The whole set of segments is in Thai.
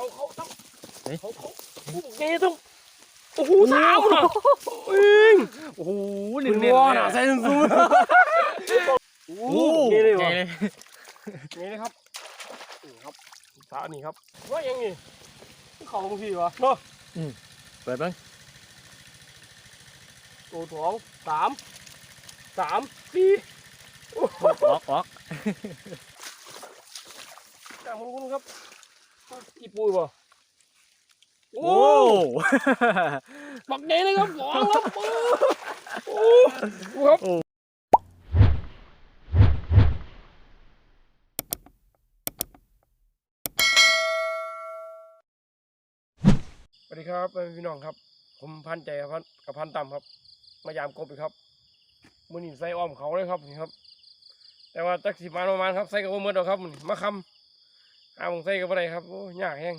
เขาเขาต้องเฮ้ยเขาเขาโอ้โหเกต้องโอ้โหสาวเนาะเอ้ยโอ้โหคุณวอน่ะใส่ซูนโอ้โหเกเลยวะใหญ่เลยนี่นะครับนี่ครับสานี่ครับว่ายังไงเขาบางทีวะเนาะเปิดบ้างตัวสองสามสามสี่โอ้โหออกออกจังคุณครับ อีปุยป่ะโอ้โอ้ปักใหญ่เลยครับสองครับโอ้โหครับสวัสดีครับพี่น้องครับ ผมพันใจกับพันกับพันต่ำครับ มายามกบอีกครับมือนี่ใส่อ้อมเขาเลยครับนี่ครับ แต่ว่าจักสิบมาประมาณครับใส่กับโอเมื่อดอกครับมื้อนี้มาคำ หาผมใส่กับอะไรครับโอ้ยากแห้ง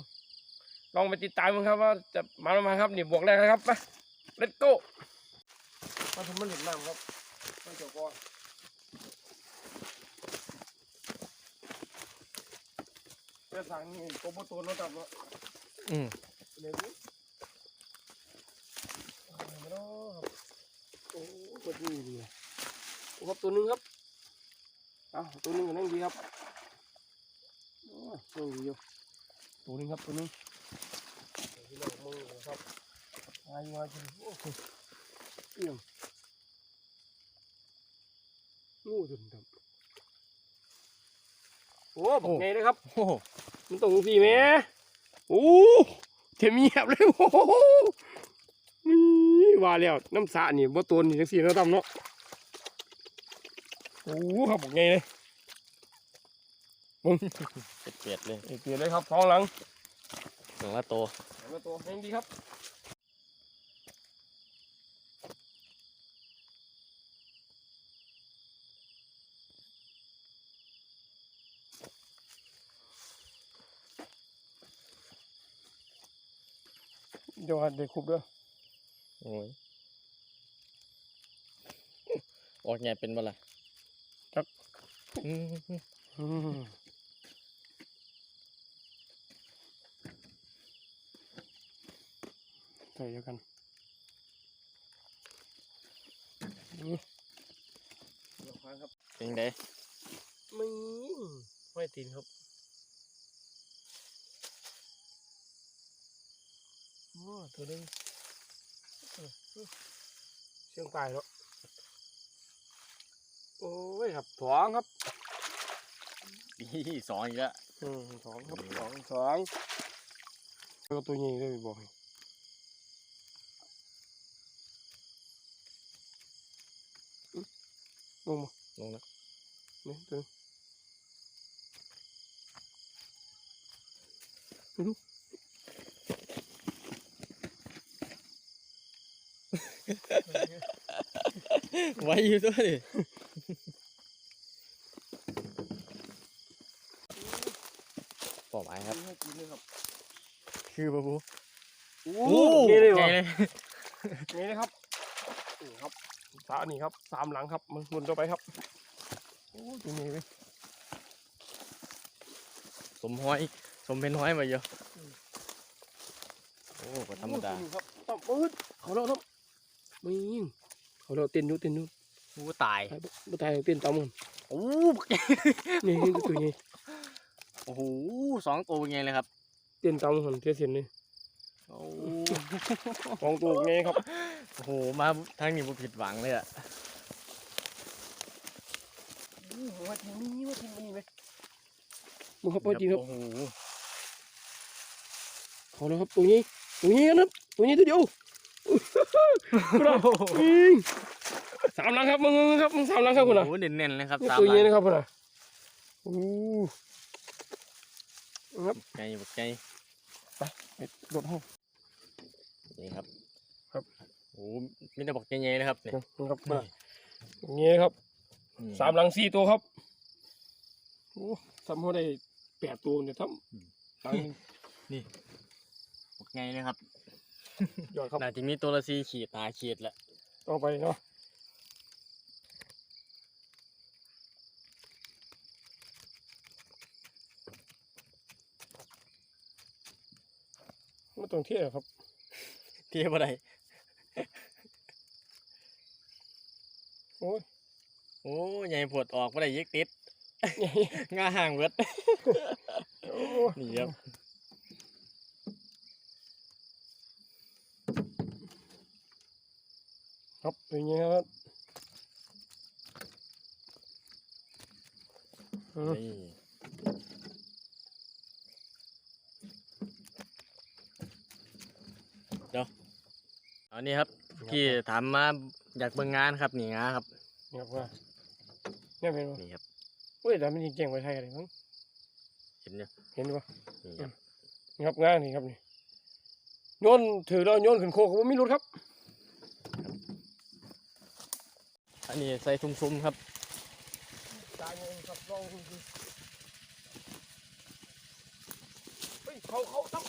ลองไปติดตามกันครับว่าจะมาประมาณครับนี่บวกแรกนะครับไป let's go มาทำมันเห็นน้ำครับมาเจ้าก้อนเพื่อสั่งนี่โกโบตัวน้องจับเนาะอืมเดี๋ยวดูเอามาเนาะครับโอ้มันดีดีเลยโอ้ครับตัวหนึงครับเอาตัวหนึงกันนั่งดีครับ โอ้นั่งดีอยู่ตัวหนึงครับตัวหนึงเดี๋ยวพี่น้องมึงนะครับมาอยู่มากินโอ้โหเอี่ยมงูดำดำโอ้บอกไงเลยครับโอ้โหมันตรงพี่แม่โอ้เทมีบเลยโอ้โหนี่ว่าแล้วน้ำสานี่บ่ตัวนี่จังซี่เนาะตั้มเนาะโอ้ครับบอกไงเลย เปียดๆเลยเปลี่ยนเลยครับท้องหลังถึงละโตหลังละตัวแห้งดีครับเดี๋ยวเด็กคุบเด้อโอ้ยออกใหญ่เป็นบ่ล่ะจักอืม อืมใส่เดียวกันอืมเดี๋ยวฟังครับเป็นไงมึงไม่ตีนครับโอ้ตัวนึงเออเออเชียงปลายแล้วโอ้ยครับสองครับอีสองอีกแล้วอืมสองครับสองสองแล้วก็ตัวใหญ่เลยบอกให้อื้อ ลงมาลงแล้วเนี่ยตัวนี้ไว้อยู่ด้วยดิปอบไม้ครับให้กินเลยครับ คือปะบูโอ้นี่เลยวะใหญ่เลยนี่นะครับนี่ครับสานี่ครับสามหลังครับมันหมุนต่อไปครับโอ้ตัวนี้เว้ยสมห้อย สมเป็นห้อยมาเยอะ โอ้ก็ธรรมดาโอ้ตัวนี้ครับต้องเปิดเขาเราครับไม่ยิงเขาเราเต้นอยุเต้นอยุกูตายตายบ่บ่ตายเต้นตามมันโอ้นี่นี่ตัวนี้โอ้โหสองตัวเป็นไงเลยครับ เต้นตามมันเทียเสียนนี่โอ้สองตัวไงครับ โอ้โห มาทางนี้ผมผิดหวังเลยอะอู้ว่าทีนี้ว่าทีนี้ไหมมึงครับเอาจริงครับโอ้โหเขาแล้วครับตัวนี้ตัวนี้นะครับตัวนี้ตัวเดียวคุณอะสามหลังครับมึงมึงครับมึงสามหลังครับคุณอะโอ้โหเน้นๆเลยครับนี่สามตัวหลันี้งนะครับคุณอะโอ้ไงบักไงรถห้องนี่ครับครับโอ้โหมีแต่บอกใหญ่ๆเลยครับเนี่ยนะครับคุณอะอย่างนี้ครับอืสามหลังสี่ตัวครับโอ้ทำเขาได้แปดตัวเนี่ยทำหลังบอกไงเลยครับยอดครับน่าจะมีตัวละสี่ขีดหาขีดแหละต่อไปเนาะไม่ต้องเที่ยวครับ เทียบอะไร โอ้ยโอ้ใหญ่ปวดออกบ่ได้ยิกติดงาห่างเบิดโอ้ยนี่ครับครับเป็นไงครับอืมนี่เดี๋ยวอันนี้ครับพี่ถามมาอยากเบิ่งงานครับนี่งาครับ นี่ครับว่าเนี่ยเป็นว่านี่ครับเฮ้ยแต่มันยิงเก่งไปไทยอะไรมั้งเห็นอยู่เห็นปะนี่ครับนี่ครับงานนี่ครับนี่โยนถือแล้วโยนขึ้นโคกผมไม่รู้ครับ อันนี้ใส่ซุ้มๆครับตายเองครับลองดูสิเฮ้ยเขาเขาต้อง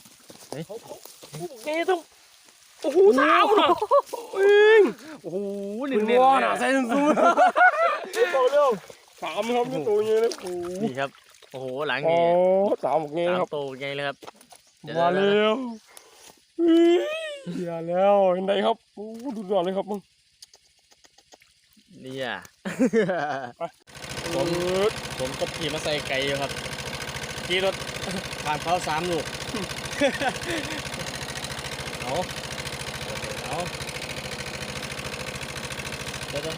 เฮ้ยเขาเขาเงี้ยต้อง โอ้โหสาวน่ะเอ้ยโอ้โหเป็นเน้นวอๆน่ะเลยใส่ซุ้มๆโตเร็วสามครับนี่ตัวเงี้ยเลยโอ้โหนี่ครับ โอ้โหหลังอ๋อนี่สามเงี้ยสามครับโตไงเลยครับเดี๋ยวมาเดี๋ยวเร็วเฮ้ยเฮียแล้วเห็นไหมครับโอ้ดูดอนเลยครับมึงนี่อะผม ผมก็ขี่มาใส่ไก่อยู่ครับขี่รถผ่านเขาสามลูก เอา เอาเดี๋ยวเดี๋ย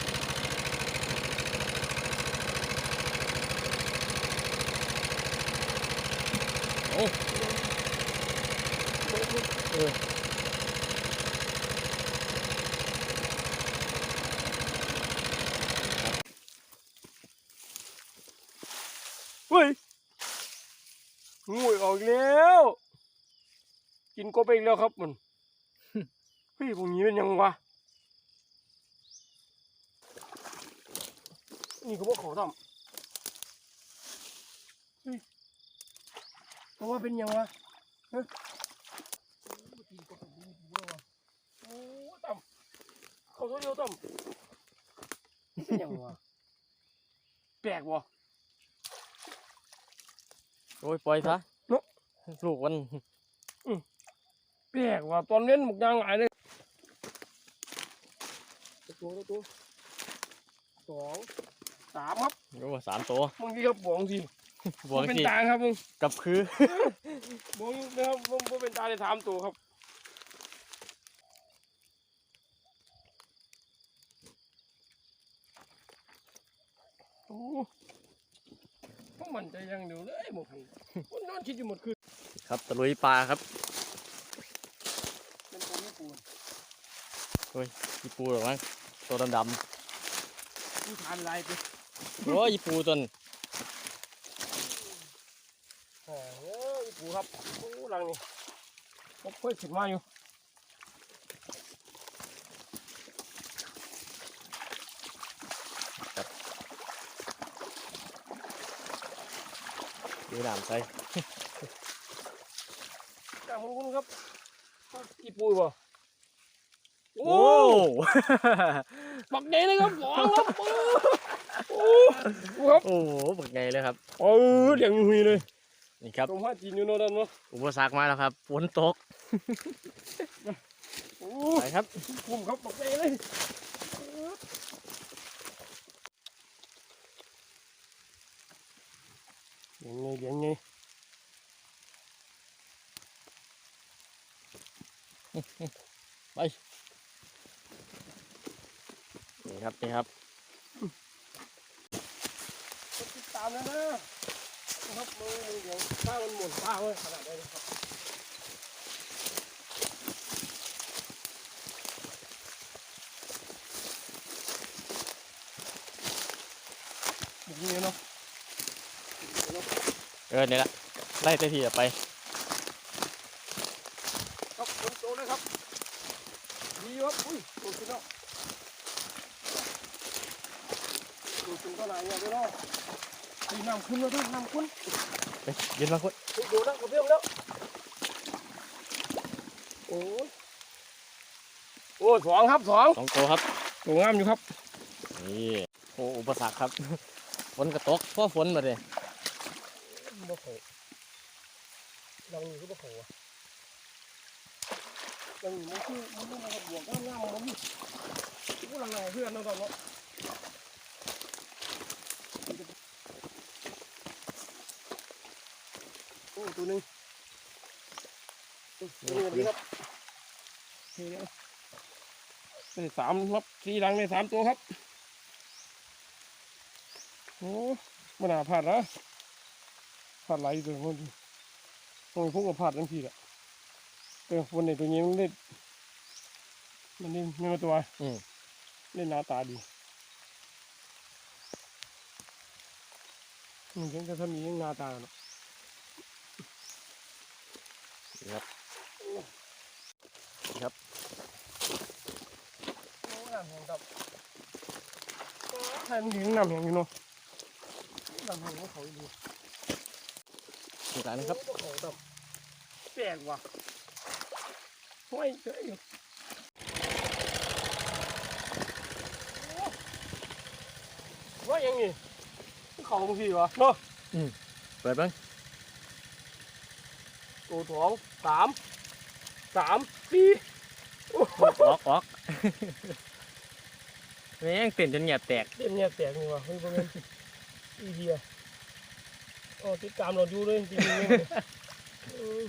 เอาเออเฮ้ยงูออกแล้ว กินกบไปอีกแล้วครับมัน เฮ้ยพวกนี้เป็นยังวะ นี่ก็บอกขอทำเฮ้ยเพราะว่าเป็นยังวะฮะกินกบไปอีกแล้ววะโอ้ต่ำเขาตัวเดียวต่ำเป็นยังวะแปลกวะโอ้ยปล่อยซะเนอะลูกมันแปลกว่ะตอนเล่นหมกยางหลายเลย ตัวตัวตัวสองสามครับโอ้สามตัวบางทีครับบวงทีบวงเป็นสิตาครับมึงกับคือบวงนะครับผมผมเป็นตาได้สามตัวครับโอ้ผมมันใจะยังเดียวเลยหมกหันผมนอนคิดอยู่หมดคืนครับตะลุยปลาครับเป็นตัวนี้ปูนอีปูหรอมั้ง ตัวดำนี่ทานลายไปๆโอ้ยอีปูตวนโอ้ยปูครับโอ้หลังนี่ผมเคยขึ้นมาอยู่ดูน้ำใส่จ้างคุณครับกี่ปูบ่ โอ้โอ้ปักใหญ่เลยครับสองครับโอ้โอ้ครับโอ้โหบักไงเลยครับเออเลี้ยงหุยเลยนี่ครับตรงห้าจีนอยู่โน่นนั่นเนาะอุปสรรคมาแล้วครับฝนตกโอ้ไปครับผมครับปักใหญ่เลยเลี้ยงไงเลี้ยงไง นี่ครับนี่ครับติดตามนะนะครับมืออเดี๋ยวข้ามันหมุนข้างเลยขนาดนี้นะครับอย่างนี้เนาะเออนี่แหละไล่เตทีไปครับฝนตนะครับดีครับอุ้ยตขึ้นแล้ว ตกขึ้นก็หลายอย่างเลยเนาะดีน้ำขึ้นแล้วด้วยน้ำขึ้นไปยืนมาคนเฮ้ยดูนะกระเบื้องแล้วโอ้ยโอ้ยสองครับสองสองตัวครับสวยงามอยู่ครับนี่โอ้อุปสรรคครับฝนกระตกเพราะฝนมาเลยบ่โผล่ลองนี่ก็บ่โผล่อะยังมันคือมันมันบวกง่ามๆมันกูลังไงเพื่อนน้องตอนเนาะโอ้ตัวหนึง ตัวนี้ครับนี่นะได้สามครับสี่ดังได้สามตัวครับ โอ้มันน่าพลาดนะพลาดไหลายตัวมันโอ้ยพวกก็พลาดทั้งทีแหละเออวันนี้ตัวนี้มันเล่นมันเล่นไม่มาตัวอืมเล่นหน้าตาดีอืมฉันก็ถ้ามีหน้าตาเนาะครับครับ โอ้น้ำแห้งครับใช่มันถึงน้ำแห้งอยู่เนาะน้ำแห้งของเขาอยู่ นี่กันนะครับ โอ้เขาดำแปลกว่ะห้วยเจ๋ยว่ายังไงเขาบางทีวะเนาะ เปิดเบ้าง ตัวสองสามสามสี่โอ้โห ออกออก แม่งเต้นจนเหงียบแตกเต็มเนี่ยแตกนี่วะเฮ้ยประมาณอีเดียอ๋อติดตามเราดูเลยจริงๆเนี่ยเออ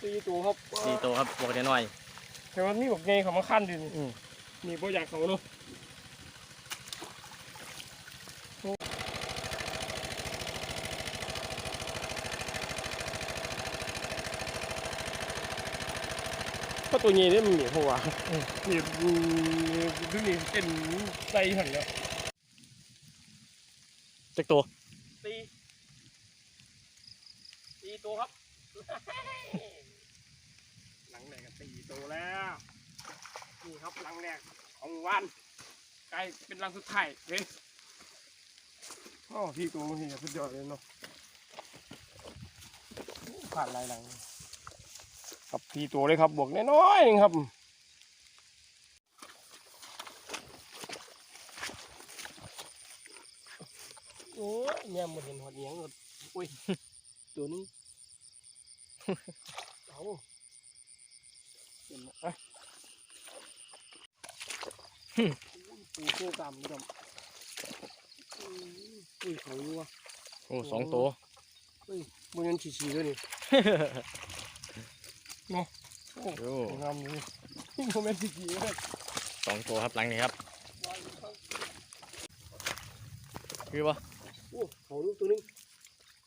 สี่ตัวครับสี่ตัวครับบอกได้หน่อยแต่ว่ามีบอกไงเขามาขั้นดิอืมนี่บ่อยากเขาเนาะ ก็ตัวนี้เนี่ยมันเหนียวหัวนี่ดูนี่เป็นไส้หันแล้วจักตัวตีตีตัวครับ หลังแรกก็ตีตัวแล้วนี่ครับหลังแรกของวันใกล้เป็นหลังสุดท้ายเฮ้ยอ๋อพี่ตัวนี่สุดยอดเลยเนาะผ่านหลายหลัง ครับพี่ตัวเลยครับบวกน้อยๆเองครับโอ้ยเนี่ยมันเห็นหอดเหนียงหมดอุ้ยตัวนี้เอาเห็นไหมอะปูเสื้อตามนี่ดำอุ้ยเขาอยู่วะโอ้สองตัวบนยันฉีๆด้วยนี่ โอ้โอ้สวยงามเลยโมเมนต์ฉีๆเลยสองตัวครับหลังนี้ครับ คือปะโอ้เขาลูกตัวนึง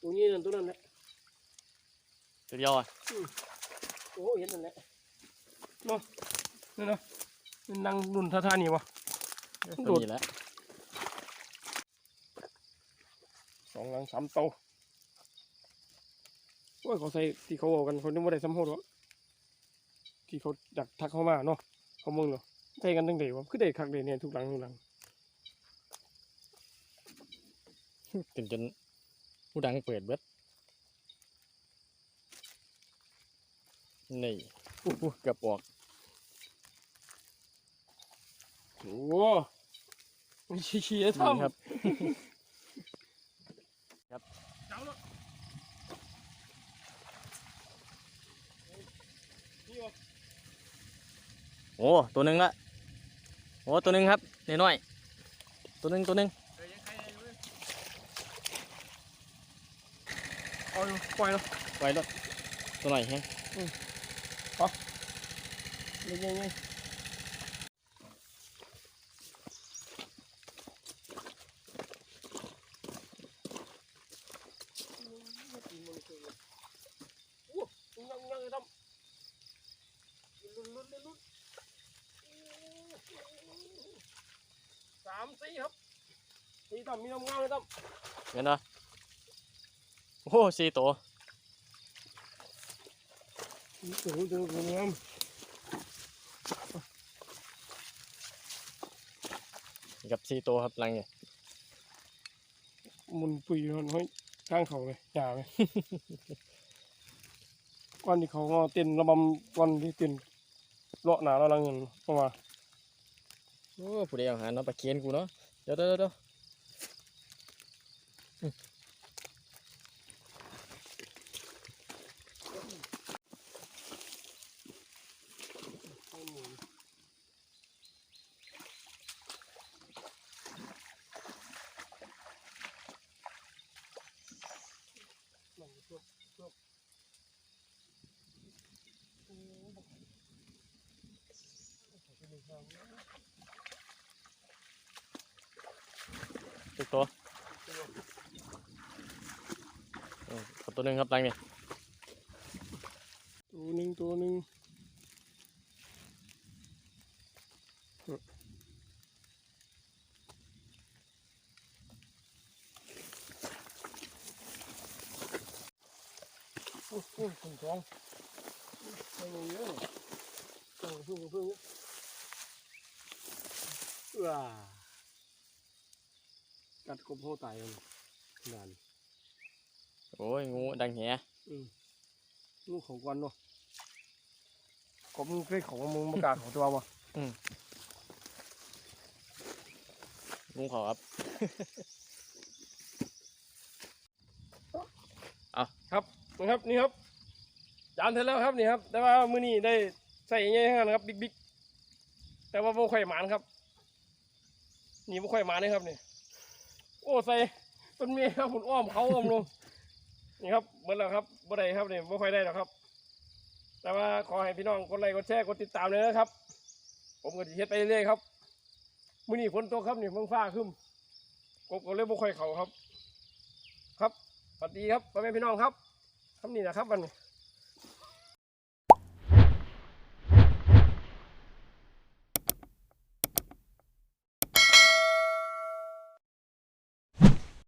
ตัวนี้นั่นตัวนั้นแหละตัวเดียวอะโอ้เห็นนั่นแหละเนาะนี่เนาะมันนั่งนุ่นท่าท่านี่วะโดตัวดนี้แหละสองหลังสามโตาโอ้ยเขาใส่ที่เขาเอากันเขานึกว่าได้สำโพดวะ ที่เขาอยากทักเข้ามาเนาะเขาเมึงเนาะใส่กันตั้งแต่วะคือได้คักเลยเนี่ยทุกหลังทุกหลังจนจนผู้ดังเปิดเบิดนี่อู้หูเกือบออกโอ้ชี้ๆนี่ทำครับเจ้าเนาะนี่วะ โอ้ตัวหนึ่งละโอ้ตัวหนึ่งครับน้อยๆตัวหนึ่งตัวหนึ่งเดี๋ยวยังใครอยู่เลยเอาอยู่ปล่อยเนาะไว้รถตัวหน่อยแฮะยังยังยังโอ้ยังยังทำลุ้นลุ้นลุ้นลุ้น สามสี่ครับสี่ต่ำมีน้ำงามเลยต่ำเห็นปะโอ้สี่ตัวโอ้โหเจอคนงามกับสี่ตัวครับหลังเนี่ยมันปุยมันห้อยข้างเขาเลยหยาเลย ก้อนที่เขาก็เต้นระบำก้อนที่เต้นเลาะหนาเราละเงินเข้ามา โอ้ผู้ใดเอาหาน้องปลาเคียนกูเนาะเดี๋ยวเดี๋ยวเดี๋ยว ตึกตัวเออขอตัวหนึ่งครับตังนี่ตัวหนึ่งตัวหนึ่งโอ้โหถึงท้องไม่เยอะเออเพิ่งเพิ่งว้า กัดกบโหตายเลยนานโอ้ยงูดังแหอืมลูกของกวนเนาะกบมึงเคยของมึงประกล้าศของตัววะงูเขาครับครับนะครับนี่ครับ จานเสร็จแล้วครับนี่ครับ แต่ว่ามื้อนี้ได้ใส่ยังไงครับ บิ๊กบิ๊กแต่ว่าบ่ค่อยหมานครับ นี่บ่ค่อยหมานเลยครับนี่ โอ้ใส่ต้นเมียครับผมอ้อมเขาอ้อมลงนี่ครับเบิดแล้วครับบ่ได้ครับเนี่ยบ่ค่อยได้หรอกครับ แต่ว่าขอให้พี่น้องกดไลค์กดแชร์กดติดตามเลยนะครับ ผมก็จะเฮ็ดไปเรื่อยครับมื้อนี้ฝนตกครับนี่เมืองฟ้าครึ้มกบก็เลยบ่ค่อยเข้าครับ ครับสวัสดีครับพ่อแม่พี่น้องครับคำนี้นะครับวันนี้